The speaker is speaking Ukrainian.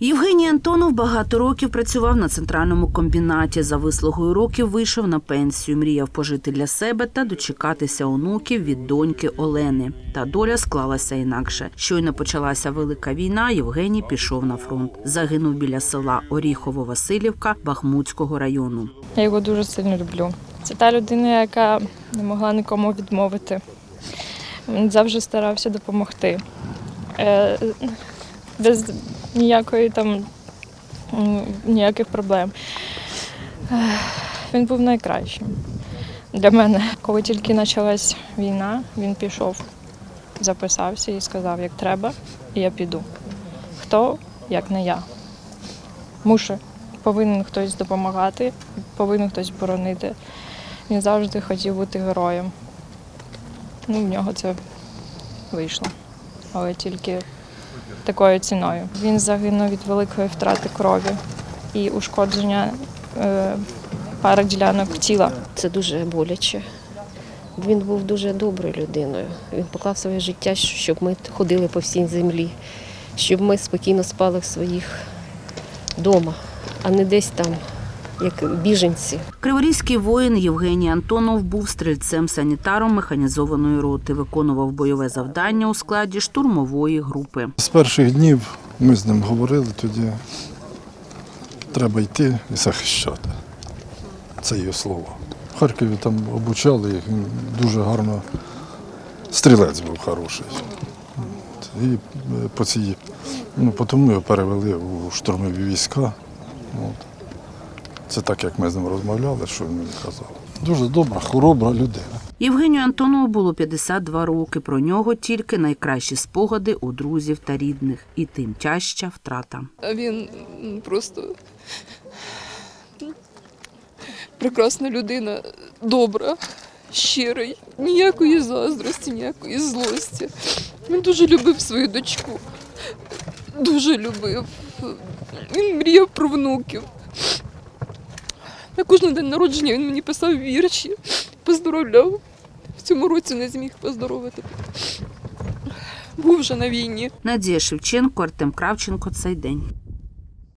Євгеній Антонов багато років працював на центральному комбінаті. За вислугою років вийшов на пенсію. Мріяв пожити для себе та дочекатися онуків від доньки Олени. Та доля склалася інакше. Щойно почалася велика війна. Євгеній пішов на фронт. Загинув біля села Оріхово-Василівка Бахмутського району. Я його дуже сильно люблю. Це та людина, яка не могла нікому відмовити. Він завжди старався допомогти. Е, Без ніякої там ніяких проблем. Він був найкращим для мене. Коли тільки почалась війна, він пішов, записався і сказав, як треба, і я піду. Хто, як не я. Мушу. Повинен хтось допомагати, повинен хтось боронити. Він завжди хотів бути героєм. Ну, в нього це вийшло, але тільки такою ціною. Він загинув від великої втрати крові і ушкодження е, пари ділянок тіла. Це дуже боляче. Він був дуже доброю людиною. Він поклав своє життя, щоб ми ходили по всій землі, щоб ми спокійно спали в своїх вдома, а не десь там, як біженці. Криворізький воїн Євгеній Антонов був стрільцем-санітаром механізованої роти. Виконував бойове завдання у складі штурмової групи. З перших днів ми з ним говорили, тоді треба йти і захищати. Це його слово. В Харкові там обучали їх, він дуже гарно стрілець був хороший. І е, по цій, ну, тому його перевели у штурмові війська. От. Це так, як ми з ним розмовляли, що він мені казав. Дуже добра, хоробра людина. Євгенію Антонову було 52 роки. Про нього тільки найкращі спогади у друзів та рідних, і тим тяжча втрата. А він просто прекрасна людина, добра, щирий, ніякої заздрості, ніякої злості. Він дуже любив свою дочку. Дуже любив. Він мріяв про внуків. На кожен день народження він мені писав вірші, поздоровляв. В цьому році не зміг поздоровити. Був вже на війні. Надія Шевченко, Артем Кравченко. Цей день.